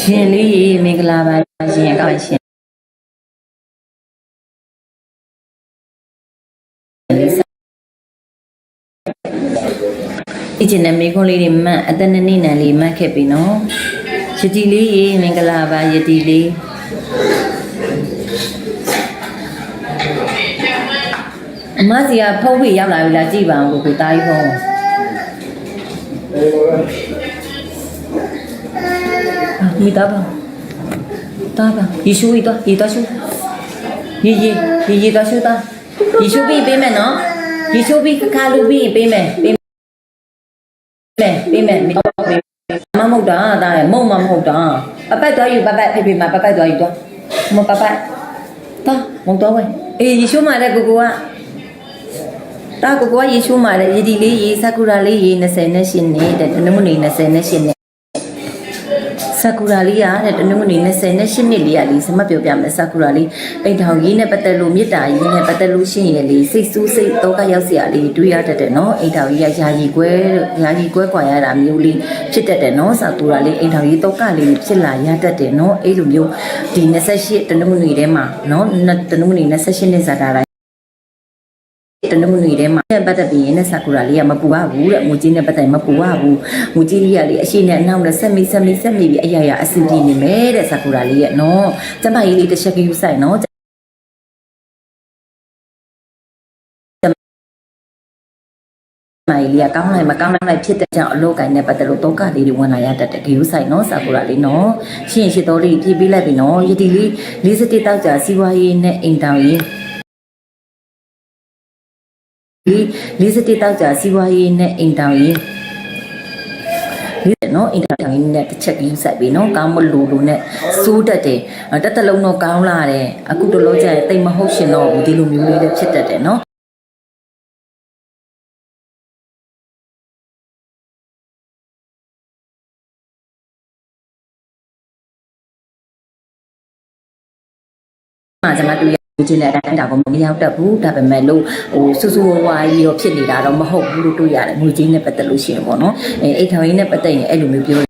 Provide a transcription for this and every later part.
ရှင်လေးရေမင်္ဂလာပါရှင်အကောက်ရှင်ဒီကျင်တဲ့မိခွန်းလေးတွေမှတ်အတနနိနံလေးမှတ်ခဲ့ပြီနော်ယတိလေးရေမင်္ဂလာပါယတိလေးအမစီကဖုံးပြီးရောက်လာပြီလားကြည့်ပါအောင်ကိုကိုတားကြီးဖုံးအာ မိသားပါတားပါယေရှုဤတော့ဤတော့ရှုယေယေယေယေတော့ရှုတာယေရှုပြီးပေးမယ်နော်ယေရှုပြီးခါလူပြီးပေးမယ်ပေးမယ်ပေးမယ်မိတော့ပေးမမဟုတ်တာတားရမုံမမဟုတ်တာပပတ်သွားယူပပတ်ဖေဖေမပပတ်သွားယူတော့မပပတ် တာကိုကရေချိုးมาတယ်ရေဒီလေးရေဆာကူရာလေးရေ20နဲ့ရှင်နဲ့တဲ့တနမွနေ20နဲ့ရှင်နဲ့ဆာကူရာလေးရတဲ့တနမွနေ20နဲ့ရှင်နဲ့လေးရလေးစမပြောပြမယ်ဆာကူရာလေးပိန်ထောင်ရေးနဲ့ပတ်သက်လို့မြစ်တာရေးနဲ့ပတ်သက်လို့ရှင်ရလေးစိတ်ဆူးစိတ်တော့ကရောက်စရာလေးတွေးရတတ်တယ်နော်အိမ်ထောင်ရေးရယာယီကွဲယာယီကွဲကွာရတာမျိုးလေးဖြစ်တတ်တယ်နော်ဆာကူရာလေးအိမ်ထောင်ရေးတော့ကလေးဖြစ်လာရတတ်တယ်နော်အဲ့လိုမျိုးဒီ28တနမွနေထဲမှာနော်တနမွနေ28နဲ့ဇာတာ တိုင်းတနမွေထဲမှာပတ်သက်ပြီးရင်နဲ့ဆာကူရာလေးကမပူရဘူးတဲ့ငိုကြီးနဲ့ပတ်သက်မပူရဘူးငိုကြီးလေးကလေအရှိနဲ့အနောက်နဲ့ဆက်မိဆက်မိဆက်မိပြီးအရာရာအဆင်ပြေနေမယ်တဲ့ဆာကူရာလေးရဲ့နော်ကျမကြီးလေးတစ်ချက်ကယူဆိုင်နော်မိုင်လေးကကောင်းလိုက်မကောင်းလိုက်ဖြစ်တဲ့ကြောင့်အလုပ်ကိုင်းနဲ့ပတ်သက်လို့တောကလေးတွေဝင်လာရတတ်တယ်ဂေယူဆိုင်နော်ဆာကူရာလေးနော်ရှင်းရှင်းတော်လေးပြေးပေးလိုက်ပြီနော်ယတိလေး47တောက်ကြာစီးပွားရေးနဲ့အိမ်တောင်ရေး 47တောက်ကြာစီးပွားရေးနဲ့အိမ်တောင်ရေးဒီနော်အိမ်တောင်ရေးနဲ့တစ်ချက်ကြီးဆက်ပြီးနော်ကောင်းမလို့လို့နဲ့စိုးတတ်တယ်တက်တလုံးတော့ကောင်းလာတယ်အခုတလို့ကြာရင်တိတ်မဟုတ်ရှင်တော့ဘူးဒီလိုမျိုးလေးလည်းဖြစ်တတ်တယ်နော်မှာကျွန်မတွေ့ ကျင်တဲ့အတိုင်းဒါကမရောက်တတ်ဘူးဒါပေမဲ့လို့ဟိုစူးစူးဝါးဝါးကြီးတော့ဖြစ်နေတာတော့မဟုတ်ဘူးလို့တွေ့ရတယ်ငွေကြေးနဲ့ပတ်သက်လို့ရှိရင်ပေါ့နော်အဲအိတ်ထောင်ကြီးနဲ့ပတ်သက်ရင်အဲ့လိုမျိုးပြော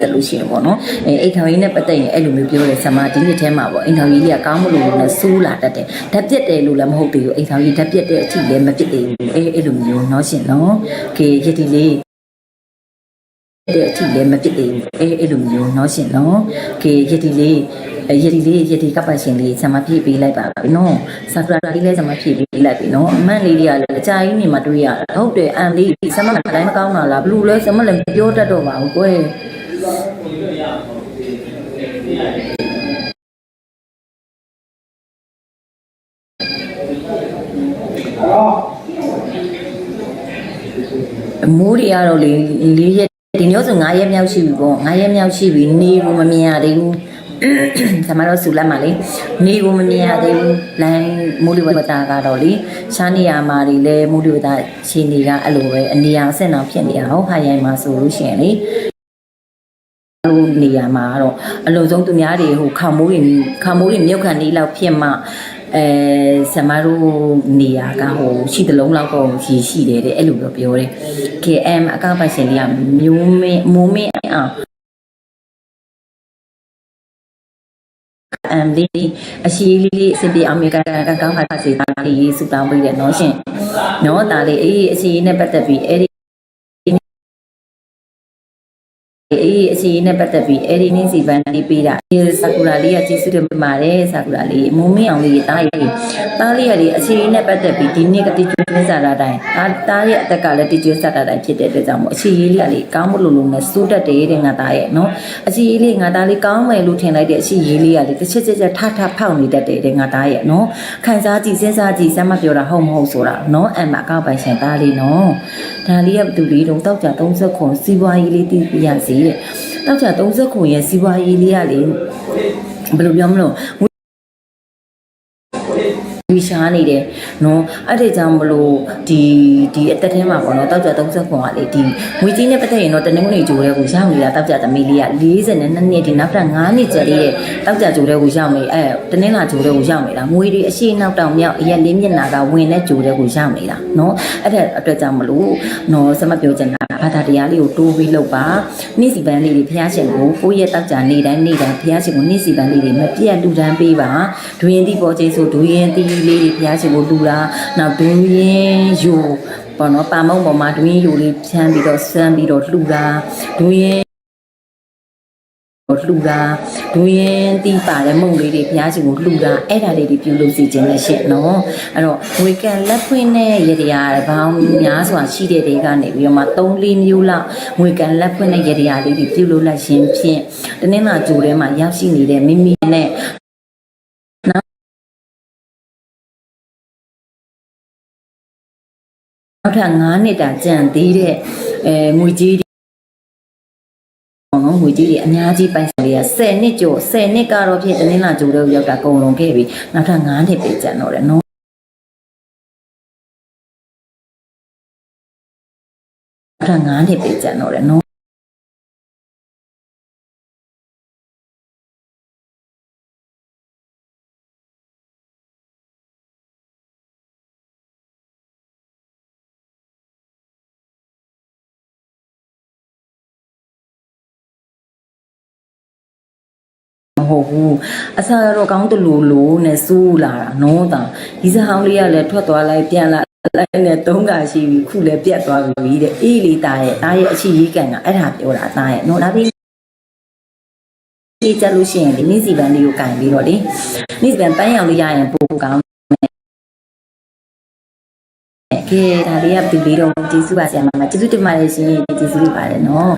တယ်လို့ရှိရင်ပေါ့နော်အဲအိတ်ထောင်ကြီးနဲ့ပတ်သက်ရင်အဲ့လိုမျိုးပြောတယ်ဆမာဒီနှစ်ထဲမှာပေါ့အိတ်ထောင်ကြီးကကောင်းမလို့လည်းစူးလာတတ်တယ်ဓာတ်ပြက်တယ်လို့လည်းမဟုတ်သေးဘူးအိတ်ထောင်ကြီးဓာတ်ပြက်တဲ့အချိန်လည်းမဖြစ်သေးဘူးအဲအဲ့လိုမျိုးနော်ရှင်နော်ကေရည်တည်လေး တဲ့အထိလည်းမဖြစ်သေးဘူးအဲအဲ့လိုမျိုးနော်ရှင်နော်ကေရတီလေးရတီလေးရတီကပ်ပါရှင်လေးဇမပြေးပေးလိုက်ပါပြီနော်ဆာဖရာလေးလည်းဇမပြေးပေးလိုက်ပြီနော်အမန့်လေးတွေကလည်းအကြာကြီးနေမှတွေ့ရတာဟုတ်တယ်အန်လေးဇမလည်းတိုင်းမကောင်းတာလားဘလို့လဲဇမလည်းမပြောတတ်တော့ပါဘူးကွယ်မိုးတွေကတော့လေ၄ရက် ဒီမျိုးဆို9ရက်မြောက်ရှိပြီပေါ့9ရက်မြောက်ရှိပြီနေကိုမမြင်ရသေးဘူးဆမတော့ဆူလက်မှာလေနေကိုမမြင်ရသေးဘူးလိုင်းမိုးလေဝသကတော့လေရှားနေရမှာတွေလဲမိုးလေဝသခြေနေကအဲ့လိုပဲအနေအောင်ဆင့်အောင်ဖြစ်နေအောင်ဟာရိုင်မှာဆိုလို့ရှိရင်လေလို့နေရာမှာတော့အလုံးစုံသူများတွေဟိုခါမိုးတွေခါမိုးတွေမြုပ်ခံနေလောက်ဖြစ်မှ အဲဆမတို့နေရာကဟိုရှိတလုံးလောက်တော့ရှိရှိတယ်တဲ့အဲ့လိုပြောပြောတယ် KM အကောင့်ပိုင်ရှင်လေးကမျိုးမင်းမိုးမင်းအောင်အမ်လေးအရှိလေးလေးအစီပြေအောင်မြေကကကောင်းပါစေတာလေးစူတောင်းပေးတယ်နော်ရှင်နော်ဒါလေးအေးအရှိနဲ့ပတ်သက်ပြီးအဲ့ဒီ အေးအစီနဲ့ပတ်သက်ပြီးအဲဒီနင်းစီပန်းလေးပေးတာဒီဆာကူရာလေးကကျေးဇူးတင်ပါတယ်ဆာကူရာလေးမုံမင်းအောင်လေးတားရီတားလေးရလေးအစီနဲ့ပတ်သက်ပြီးဒီနေ့ကတိကျွန်းစားတာတိုင်းတားတားရဲ့အသက်ကလည်းတိကျွန်းစားတာတိုင်းဖြစ်တဲ့အတွက်ကြောင့်မို့အစီရေးလေးကလေးကောင်းမလို့လို့နဲ့စိုးတတ်တယ်တဲ့ငါသားရဲ့နော်အစီရေးလေးငါသားလေးကောင်းမယ်လို့ထင်လိုက်တဲ့အစီရေးလေးကလေးတစ်ချက်ချက်ချက်ထထဖောက်နေတတ်တယ်တဲ့ငါသားရဲ့နော်ခံစားကြည့်စဉ်းစားကြည့်စမ်းမပြောတာဟုတ်မဟုတ်ဆိုတာနော်အမ်မအကောက်ပိုင်ရှင်သားလေးနော်ဒါလေးကဘသူလေးတုံတောက်ကြ30ခွန်စီးပွားရေးလေးတည်ပြရစီတဲ့တောက်ချ30ခုရဲ့စီးပွားရေးလေးကလေဘယ်လိုပြောမလို့ဝီရှားနေတယ်နော်အဲ့ဒီကြောင့်မလို့ဒီဒီအသက်ထဲမှာပေါ့နော်တောက်ကြ30ခွန်ကလေဒီငွေကြီးနဲ့ပတ်သက်ရင်တော့တနင်္ဂနွေဂျိုတဲ့ကိုရောက်နေတာတောက်ကြသမီးလေးက42နှစ်ဒီနောက်ထပ်9နှစ်ကျလေးရဲ့တောက်ကြဂျိုတဲ့ကိုရောက်နေအဲတနင်္လာဂျိုတဲ့ကိုရောက်နေတာငွေတွေအရှိနောက်တောင်မြောက်အရက်လေးမျက်နာကဝင်တဲ့ဂျိုတဲ့ကိုရောက်နေတာနော်အဲ့ဒါအတွက်ကြောင့်မလို့နော်စမပြောချင်တာ ဘာသာတရားလေးကိုတိုးပြီးလုပ်ပါနေ့စီပန်းလေးတွေဘုရားရှင်ကိုကိုယ့်ရဲ့တောက်ကြနေ့တိုင်းနေ့တိုင်းဘုရားရှင်ကိုနေ့စီပန်းလေးတွေမပြတ်လူတန်းပေးပါဒွေရင်တိပေါ်ခြင်းဆိုဒွေရင်တိလေးတွေဘုရားရှင်ကိုလူတာနောက်ဒွေရင်ယူပေါ့နော်ပါမုံပေါ်မှာဒွေရင်ယူလေးဖြန်းပြီးတော့ဆန်းပြီးတော့လှူတာဒွေရင် လှူတာဒူရင်တီးပါတဲ့မုံလေးတွေဘုရားရှင်ကိုလှူတာအဲ့ဒါလေးတွေပြုလုပ်စီခြင်းနဲ့ရှင့်နော်အဲ့တော့ဝေကန်လက်ဖွင့်တဲ့ရတရားဘောင်းများစွာရှိတဲ့တွေကနေပြီးတော့မှ3 4မျိုးလောက်ဝေကန်လက်ဖွင့်တဲ့ရတရားလေးတွေပြုလုပ်လိုက်ခြင်းဖြင့်တနင်္လာကြိုထဲမှာရောက်ရှိနေတဲ့မိမိနဲ့နောက်ထပ်9နှစ်တာကြံသေးတဲ့အဲငွေကြီး ပေါ့နော်ငွေကြီးတွေအများကြီးပိုင်ဆိုင်တွေက10နှစ်ကျော်10နှစ်ကတော့ဖြစ်တနင်္လာကြိုးတော့ရောက်တာကုန်လုံးခဲ့ပြီနောက်ထပ်9နှစ်ပဲကျန်တော့တယ်နော်နောက်ထပ်9နှစ်ပဲကျန်တော့တယ်နော် ဟုတ်ဘူးအစားကတော့ကောင်းတလူလိုနဲ့စူးလာတာနော်တာဒီစဟောင်းလေးကလည်းထွက်သွားလိုက်ပြန်လာလိုက်နဲ့သုံးကရှိပြီခုလည်းပြတ်သွားပြီတဲ့အေးလေးတာရဲ့တာရဲ့အချီကြီးကန်ကအဲ့ဒါပြောတာတာရဲ့နော်ဒါပြီးဒီကြလို့ရှိရင်ဒီနေ့စီပန်းလေးကိုကင်ပြီးတော့လေနေ့စီပန်းပန်းရောင်လေးရရင်ပိုကောင်းကဲဒါလေးကဘယ်သူလေးတော့ကျေးဇူးပါဆရာမမကျေးဇူးတင်ပါတယ်ရှင်ကျေးဇူးတင်ပါတယ်နော်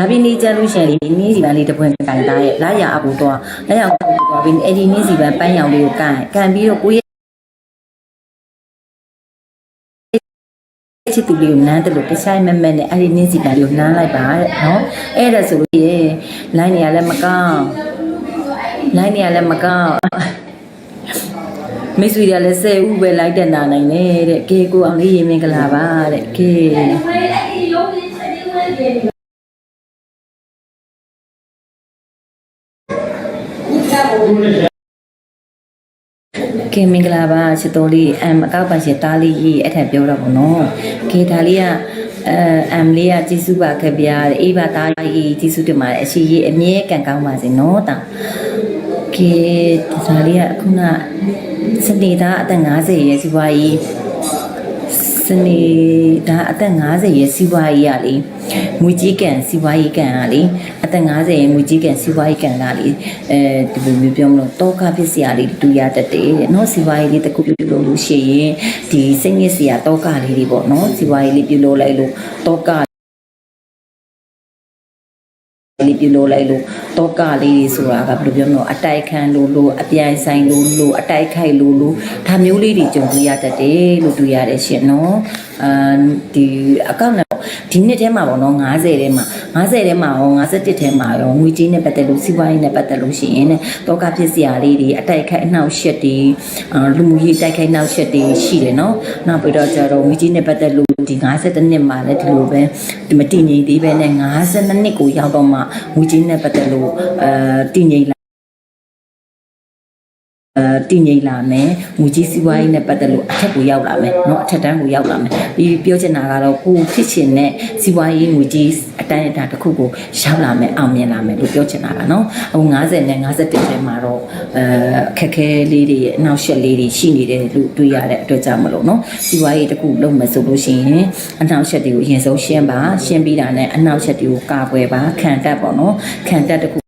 ဒါပြီးနေကြလို့ရှိရင်ဒီနေ့စီပန်းလေးတစ်ပွင့်ကင်သားရဲ့လာရအပူတော့လာရအပူတော့ပြီးအဲ့ဒီနေ့စီပန်းပန်းရောင်လေးကိုကင်ကင်ပြီးတော့ကိုရဲ့ချစ်သူလေးကိုနမ်းတယ်လို့တခြားမက်မက်နဲ့အဲ့ဒီနေ့စီပန်းလေးကိုနမ်းလိုက်ပါတဲ့နော်အဲ့ဒါဆိုလို့ရေလိုင်းနေရလည်းမကောင်းလိုင်းနေရလည်းမကောင်းမိတ်ဆွေတွေကလည်း10ဦးပဲလိုက်တဲ့နာနိုင်တယ်တဲ့ကဲကိုအောင်လေးရေမင်္ဂလာပါတဲ့ကဲ ကဲမင်္ဂလာပါချစ်တော်လေးအမ်အကောက်ပါရှင်တားလေးကြီးအဲ့ထက်ပြောတော့ဗောနော်ကဲဒါလေးကအဲအမ်လေးကကျေးဇူးပါခဲ့ဗျာတဲ့အေးပါတားကြီးကျေးဇူးတင်ပါတယ်အရှိကြီးအမြဲကန်ကောင်းပါစေနော်တာကဲဒါလေးကခုနစနေသားအသက်50ရဲ့စီပွားကြီးစနေသားအသက်50ရဲ့စီပွားကြီးကလေ ငွေကြီးကန်စီပွားကြီးကန်ကလေအသက်50ရဲ့ငွေကြီးကန်စီပွားကြီးကန်ကလေအဲဒီလိုမျိုးပြောမလို့တောကဖြစ်စရာလေးတူရတတ်တယ်တဲ့နော်စီပွားကြီးလေးတစ်ခုပြုလုပ်လို့ရှိရင်ဒီစိတ်ညစ်စရာတောကလေးတွေပေါ့နော်စီပွားကြီးလေးပြုလုပ်လိုက်လို့တောကလေးပြုလုပ်လိုက်လို့တောကလေးတွေဆိုတာကဘယ်လိုပြောမလို့အတိုက်ခံလို့လို့အပြိုင်ဆိုင်လို့လို့အတိုက်ခိုက်လို့လို့ဒါမျိုးလေးတွေကြုံတွေ့ရတတ်တယ်လို့တွေ့ရတယ်ရှင်နော်အာဒီအကောင့်နဲ့ ဒီနှစ်ထဲမှာပေါ့နော်90ထဲမှာ90ထဲမှာရော51ထဲမှာရောငွေကြေးနဲ့ပတ်သက်လို့စီးပွားရေးနဲ့ပတ်သက်လို့ရှိရင်တဲ့တောကဖြစ်စရာလေးတွေအတိုက်ခိုက်အနှောက်အယှက်တွေအာလူမှုရေးတိုက်ခိုက်နှောက်အယှက်တွေရှိတယ်နော်နောက်ပြီးတော့ကျတော့ငွေကြေးနဲ့ပတ်သက်လို့ဒီ52နှစ်မှာလည်းဒီလိုပဲဒီမတည်ငြိမ်သေးပဲနဲ့52နှစ်ကိုရောက်တော့မှငွေကြေးနဲ့ပတ်သက်လို့အဲတည်ငြိမ်လာအဲ တည်ငြိမ်လာမယ်ငွေကြီးစီးပွားရေးနဲ့ပတ်သက်လို့အထက်ကိုရောက်လာမယ်เนาะအထက်တန်းကိုရောက်လာမယ်ဒီပြောချင်တာကတော့ကိုယ်ဖြစ်ရှင်တဲ့စီးပွားရေးငွေကြီးအတိုင်းအတာတစ်ခုကိုရောက်လာမယ်အောင်မြင်လာမယ်လို့ပြောချင်တာကเนาะဟို90နဲ့51ထဲမှာတော့အဲအခက်ခဲလေးတွေအနောက်ရှက်လေးတွေရှိနေတယ်လို့တွေ့ရတဲ့အတွက်ကြောင့်မလို့เนาะစီးပွားရေးတစ်ခုလုပ်မယ်ဆိုလို့ရှိရင်အနောက်ရှက်တွေကိုအရင်ဆုံးရှင်းပါရှင်းပြီးတာနဲ့အနောက်ရှက်တွေကိုကာကွယ်ပါခံတတ်ပေါ့เนาะခံတတ်တစ်ခု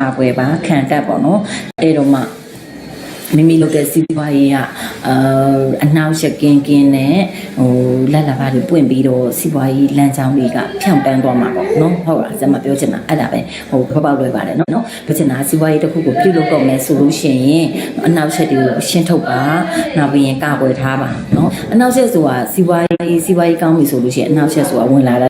အားပွဲပါခံတတ်ပေါ့နော်အဲ့တော့မှမိမိလုပ်တဲ့စီးပွားရေးကအာအနှောက်ယှက်ကင်းကင်းနဲ့ဟိုလက်လာပါတွေပွင့်ပြီးတော့စီးပွားရေးလမ်းကြောင်းတွေကဖြောင့်တန်းသွားမှာပေါ့နော်ဟုတ်လားဇမပြောချင်တာအဲ့ဒါပဲဟိုဖောက်ပေါက်လွယ်ပါတယ်နော်နော်ပြောချင်တာစီးပွားရေးတစ်ခုကိုပြုလုပ်တော့မယ်ဆိုလို့ရှိရင်အနှောက်ယှက်တွေကိုရှင်းထုတ်ပါနောက်ပြီးရင်ကာကွယ်ထားပါနော်အနှောက်ယှက်ဆိုတာစီးပွားရေးစီးပွားရေးကောင်းပြီဆိုလို့ရှိရင်အနှောက်ယှက်ဆိုတာဝင်လာတဲ့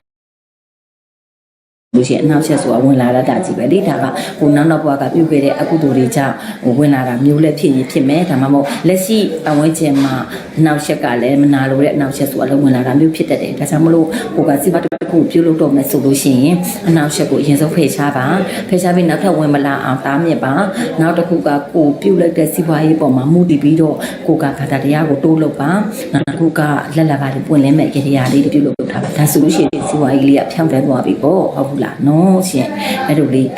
လို့ရှိရင်အနောက်ချက်ဆိုတာဝင်လာတတ်တာကြီးပဲလေဒါကဟိုနောက်နောက်ဘဝကပြုတ်ခဲ့တဲ့အကုသိုလ်တွေကြောင့်ဟိုဝင်လာတာမျိုးလည်းဖြစ်ရင်ဖြစ်မယ်ဒါမှမဟုတ်လက်ရှိအဝန်းကျင်မှာအနောက်ချက်ကလည်းမနာလိုတဲ့အနောက်ချက်ဆိုတာလည်းဝင်လာတာမျိုးဖြစ်တတ်တယ်ဒါကြောင့်မလို့ကိုကစီပါတစ်ခုပြုတ်လို့တော့မယ်ဆိုလို့ရှိရင်အနောက်ချက်ကိုအရင်ဆုံးဖယ်ရှားပါဖယ်ရှားပြီးနောက်ထပ်ဝင်မလာအောင်တားမြစ်ပါနောက်တစ်ခုကကိုပြုတ်လိုက်တဲ့စီပွားရေးပေါ်မှာမူတည်ပြီးတော့ကိုကဘာသာတရားကိုတိုးလုပ်ပါနောက်တစ်ခုကလက်လာပါလေးပွင့်လဲမဲ့ကြရာလေးတွေပြုတ်လုပ်ထားပါဒါဆိုလို့ရှိရင်စီပွားရေးလေးကဖြောင်းလဲသွားပြီပေါ့ဟုတ်ဘူးလာနော်ရှင်အဲ့လိုလေး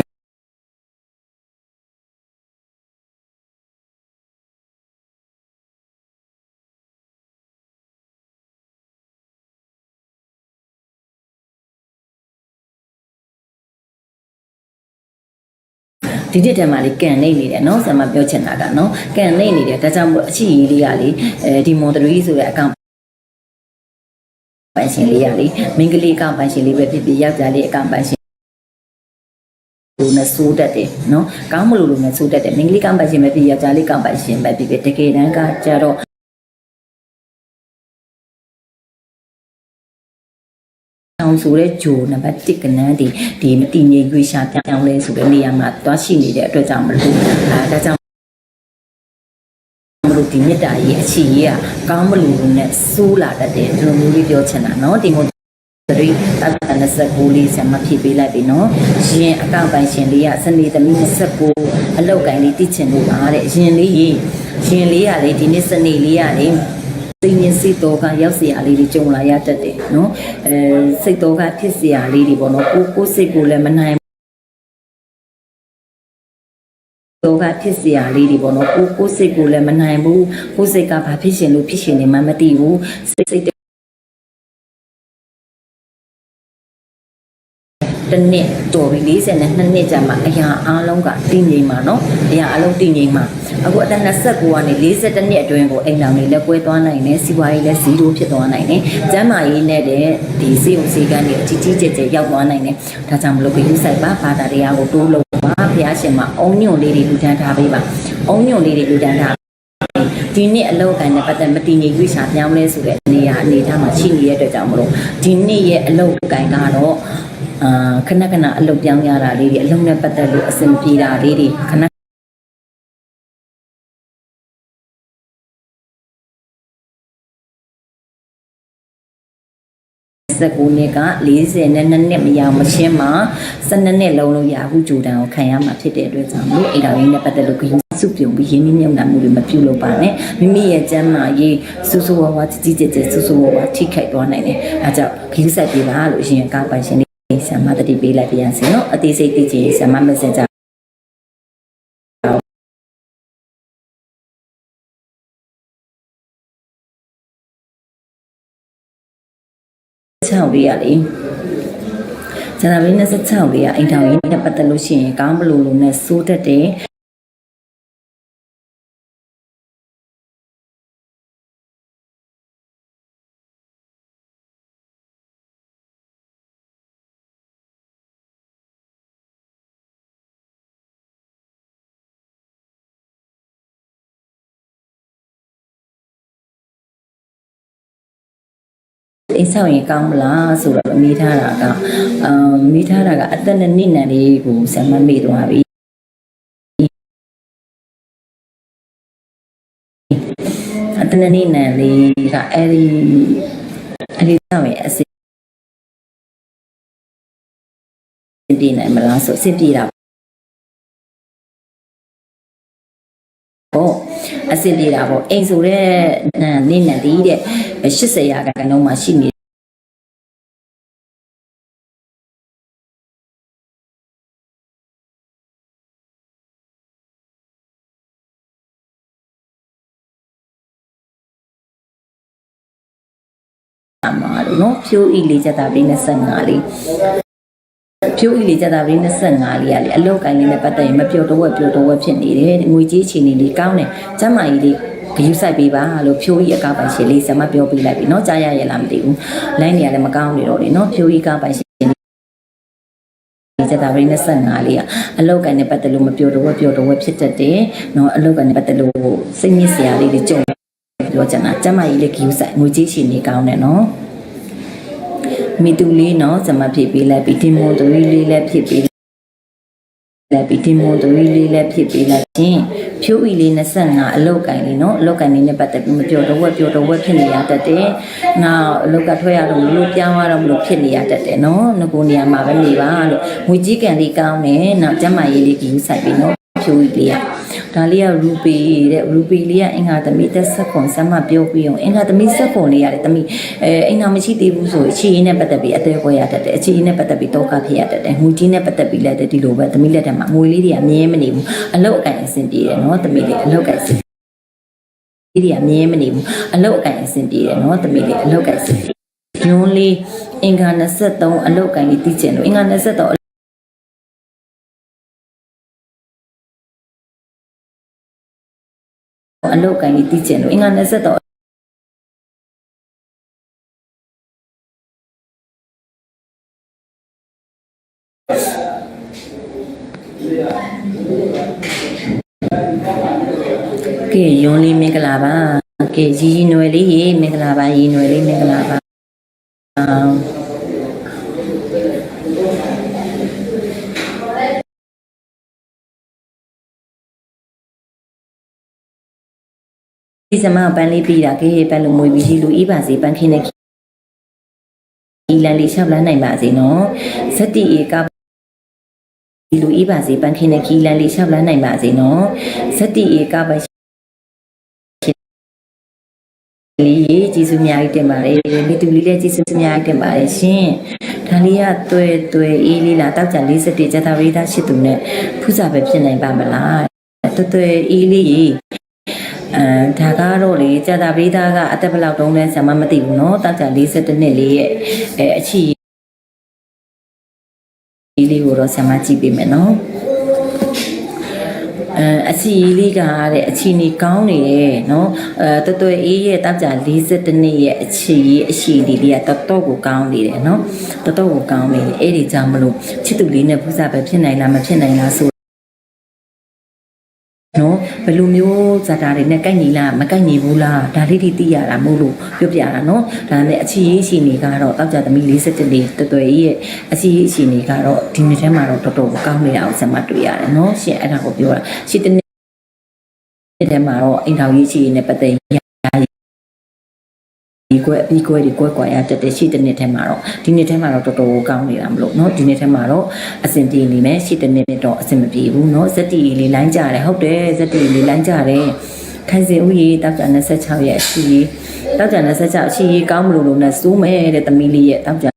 ဒီတစ်တည်းမှာလေးကန်နေနေတယ်เนาะဆရာမပြောချင်တာကเนาะကန်နေနေတယ်ဒါကြောင့်မို့အချစ်ရေးလေးကလေအဲဒီမွန်တရီဆိုတဲ့အကောင့်ပိုင်ရှင်လေးကလေမိန်းကလေးအကောင့်ပိုင်ရှင်လေးပဲဖြစ်ဖြစ်ယောက်ျားလေးအကောင့်ပိုင်ရှင် လို့နဲ့စိုးတတ်တယ်เนาะကောင်းမလို့လို့နဲ့စိုးတတ်တယ်မိန်းကလေးကောင်းပိုင်ရှင်ပဲဖြစ်ယောက်ျားလေးကောင်းပိုင်ရှင်ပဲဖြစ်ဖြစ်တကယ်တမ်းကကြတော့အောင်ဆိုတဲ့ဂျိုနံပါတ်1ကနန်းဒီဒီမတည်ငြိမ်ရွေးရှာပြောင်းလဲဆိုတဲ့နေရာမှာတွားရှိနေတဲ့အတွက်ကြောင့်မလို့အဲဒါကြောင့်မလို့ဒီမေတ္တာရေးအချီရေးကကောင်းမလို့လို့နဲ့စိုးလာတတ်တယ်ဒီလိုမျိုးလေးပြောချင်တာเนาะဒီမို့ 3တပ်တာ29လေးဆရာမဖြည့်ပေးလိုက်ပြီနော်ရင်အကောင့်ပိုင်ရှင်လေးကစနေသမီး29အလောက်ကိုင်းလေးတည်ချင်လို့ပါတဲ့ရင်လေးရင်ရင်လေးရလေဒီနေ့စနေလေးရလေသိဉ္စီတော်ကရောက်စရာလေးတွေကြုံလာရတတ်တယ်နော်အဲစိတ်တော်ကဖြစ်စရာလေးတွေပေါ့နော်ကိုကိုစိတ်ကိုလည်းမနိုင်တော့ကဖြစ်စရာလေးတွေပေါ့နော်ကိုကိုစိတ်ကိုလည်းမနိုင်ဘူးကိုစိတ်ကဘာဖြစ်ရှင်လို့ဖြစ်ရှင်နေမှမသိဘူးစိတ်စိတ် တစ်နှစ်တော်ပြီ42နှစ်ကြာမှအရာအားလုံးကတည်ငြိမ်မှာနော်အရာအားလုံးတည်ငြိမ်မှာအခုအသက်29ကနေ42နှစ်အတွင်းကိုအိမ်လောင်တွေလက်ကွဲသွားနိုင်တယ်စီးပွားရေးလည်း0ဖြစ်သွားနိုင်တယ်ကျန်းမာရေးနဲ့တဲ့ဒီစေုံစေကန်းတွေအကြီးကြီးကျယ်ကျယ်ရောက်သွားနိုင်တယ်ဒါကြောင့်မလို့ပြည်ဆိုင်ပါဘာသာတရားကိုတိုးလို့ပါဘုရားရှင်မှာအုံညွန့်လေးတွေလူတန်းထားပေးပါအုံညွန့်လေးတွေလူတန်းထားဒီနှစ်အလောက်ကန်နဲ့ပတ်သက်မတည်ငြိမ်ရွေးချယ်ပြောင်းလဲဆိုတဲ့နေရာအနေအထားမှာရှိနေတဲ့အတွက်ကြောင့်မလို့ဒီနှစ်ရဲ့အလောက်ကန်ကတော့ အာခဏခဏအလုပ်ပြောင်းရတာလေးတွေအလုံးနဲ့ပတ်သက်လို့အဆင်ပြေတာလေးတွေခဏ19နှစ်က40နဲ့2နှစ်မရမချင်းမှာ12နှစ်လုံးလုံးရာဟုဂျူတန်ကိုခံရမှာဖြစ်တဲ့အတွက်ကြောင့်လို့အိမ်တော်ရင်းနဲ့ပတ်သက်လို့ဂရုစုပြုံပြီးရင်းနှီးမြှုပ်နှံမှုတွေမပြုလုပ်ပါနဲ့မိမိရဲ့ကျန်းမာရေးစူးစူးဝါးဝါကြီးကြီးကျယ်ကျယ်စူးစူးဝါးဝါထိခိုက်သွားနိုင်တယ်အဲကြောင့်ဂရုစိုက်ပြပါလို့အရင်ကပိုင်ရှင် လေးဆံမတတိပေးလိုက်ပြန်စီနော်အသေးစိတ်သိချင်ဆံမ messenger 6လေးရလေဇန်နဝါရီ26လေးကအိမ်ထောင်ရေးနဲ့ပတ်သက်လို့ရှိရင်ကောင်းမလို့လို့နဲ့စိုးတတ်တယ် အိမ်ဆောက်ရင်ကောင်းမလားဆိုတော့မိထားတာကအမ်မိထားတာကအသက်နဲ့နှစ်နံလေးကိုဆံမမေ့သွားပြီအသက်နဲ့နှစ်နံလေးကအဲ့ဒီအဲ့ဒီဆောက်ရင်အစစ်ပြေနိုင်မလားဆိုစစ်ပြေတာပေါ့အစစ်ပြေတာပေါ့အိမ်ဆိုတဲ့နေနဲ့တည်းတဲ့ 80ရာခိုင်နှုန်းမှာရှိနေအမှားလို့နော်ဖြိုးဤလေးချက်တာပြီး25လေးဖြိုးဤလေးချက်တာပြီး25လေးရလေအလောက်ကင်လေးနဲ့ပတ်သက်ရင်မပြောတော့ဝက်ပြောတော့ဝက်ဖြစ်နေတယ်ငွေကြီးချီနေလေးကောင်းတယ်ကျမ်းမာရေးလေး ဂရုစိုက်ပေးပါလို့ဖြိုးဤအကားပိုင်ရှင်လေးဆမပြောပေးလိုက်ပြီเนาะကြားရရဲ့လားမသိဘူးလိုင်းနေရလည်းမကောင်းနေတော့လေเนาะဖြိုးဤကားပိုင်ရှင်စက်တာရင်း25လေးကအလောက်ကန်နဲ့ပတ်သက်လို့မပြောတော့ဝက်ပြောတော့ဝက်ဖြစ်တတ်တယ်เนาะအလောက်ကန်နဲ့ပတ်သက်လို့စိတ်ညစ်စရာလေးတွေကြုံပြောချင်တာကျမကြီးလေးဂယူဆိုင်ငွေကြီးရှင်နေကောင်းတယ်เนาะ မိတူလေးနော်ဇမဖြစ်ပေးလိုက်ပြီးဒီမွန်သမီးလေးလည်းဖြစ်ပေး လိုက်ပြီးဒီမွန်သမီးလေးလည်းဖြစ်ပေးလိုက်ချင်းဖြိုးဤလေး25အလောက်ကင်လေးနော်အလောက်ကင်လေးနဲ့ပတ်သက်ပြီးမပြောတော့ဝက်ပြောတော့ဝက်ဖြစ်နေရတတ်တယ်။နောက်အလောက်ကထွက်ရတော့မလို့ပြောင်းရတော့မလို့ဖြစ်နေရတတ်တယ်နော်။ငကိုနေရာမှာပဲနေပါလို့ငွေကြီးကန်လေးကောင်းတယ်။နောက်ကျမရေးလေးကြီးစိုက်ပြီးနော်ဖြိုးဤလေးက ဒါလေးကရူပီတဲ့ရူပီလေးကအင်္ဂါသမီးသက်ဆက်ခွန်ဆက်မပြောပြီးအောင်အင်္ဂါသမီးဆက်ခွန်လေးရတယ်သမီးအဲအိမ်နာမရှိသေးဘူးဆိုအခြေရင်းနဲ့ပတ်သက်ပြီးအသေးပွဲရတတ်တယ်အခြေရင်းနဲ့ပတ်သက်ပြီးတောကဖြစ်ရတတ်တယ်ငွေကြီးနဲ့ပတ်သက်ပြီးလည်းဒီလိုပဲသမီးလက်ထက်မှာငွေလေးတွေကအမြဲမနေဘူးအလုတ်အကင်အဆင်ပြေတယ်နော်သမီးလေးအလုတ်ကင်အဆင်ဒီတွေကအမြဲမနေဘူးအလုတ်အကင်အဆင်ပြေတယ်နော်သမီးလေးအလုတ်ကင်အဆင်ပြေညွန်းလေးအင်္ဂါ23အလုတ်ကင်လေးသိကျင်လို့အင်္ဂါ23 အလုတ်ကင်ကြီးတည်ကျင်လို့အင်္ဂါ20တော့ကဲယွန်လေးမင်္ဂလာပါကဲရီရီနွယ်လေးရေမင်္ဂလာပါရီနွယ်လေးမင်္ဂလာပါ ဒီစမပန်းလေးပြီးတာကဲပန်းလို့မွေပြီးရှိလူဤပါစေပန်းခင်းတဲ့ဤလန်လေးရှောက်လန်းနိုင်ပါစေနော်ဇက်တီဧကဒီလူဤပါစေပန်းခင်းတဲ့ခီလန်လေးရှောက်လန်းနိုင်ပါစေနော်ဇက်တီဧကပဲလေးကျေးဇူးအများကြီးတင်ပါတယ်မိတူလေးလည်းကျေးဇူးအများကြီးတင်ပါတယ်ရှင်ဒါလေးကတွေ့တွေ့အေးလေးလားတောက်ကြ47ကျက်တာရိသားရှိသူနဲ့ဖူးစာပဲဖြစ်နိုင်ပါမလားတွေ့တွေ့အေးလေးကြီး အဲဒါကတော့လေကြာတာပေးသားကအသက်ဘယ်လောက်တုန်းလဲဆရာမမသိဘူးเนาะတောက်ကြ42နှစ်လေးရဲ့အဲအချီဒီလေးကိုတော့ဆရာမကြည့်ပေးမယ်เนาะအဲအချီလေးကတဲ့အချီနေကောင်းနေတယ်เนาะအဲတော်တော်အေးရဲ့တောက်ကြ42နှစ်ရဲ့အချီအရှိလေးလေးကတော်တော်ကိုကောင်းနေတယ်เนาะတော်တော်ကိုကောင်းနေတယ်အဲ့ဒီကြောင့်မလို့ချစ်သူလေးနဲ့ဖူးစာပဲဖြစ်နိုင်လားမဖြစ်နိုင်လားဆို နော်ဘယ်လိုမျိုးဇာတာတွေနဲ့ကိုက်ညီလားမကိုက်ညီဘူးလားဒါလေးတွေသိရတာမို့လို့ပြောပြတာနော်ဒါနဲ့အချီရေးရှိနေကတော့တောက်ကြသမီး47လေးတော်တော်ကြီးရဲ့အချီရေးရှိနေကတော့ဒီနေ့ထဲမှာတော့တော်တော်ကိုကောင်းနေတာကိုဆက်မတွေ့ရတယ်နော်ရှင်အဲ့ဒါကိုပြောတာရှိတဲ့နေ့ထဲမှာတော့အိမ်တော်ရေးရှိနေပတ်သက် ဒီကွက်ပြီးကွက်ဒီကွက်ကွာရတက်တဲ့ရှိတဲ့နေ့ထဲမှာတော့ဒီနေ့ထဲမှာတော့တော်တော်ကိုကောင်းနေတာမလို့เนาะဒီနေ့ထဲမှာတော့အဆင်ပြေနေမယ်ရှိတဲ့နေ့တော့အဆင်မပြေဘူးเนาะဇက်တီလေးလိုင်းကြတယ်ဟုတ်တယ်ဇက်တီလေးလိုင်းကြတယ်ခိုင်စင်ဦးရေတောက်ကြ26ရဲ့အရှိကြီးတောက်ကြ26အရှိကြီးကောင်းမလို့လို့နဲ့စိုးမဲတဲ့သမီးလေးရဲ့တောက်ကြ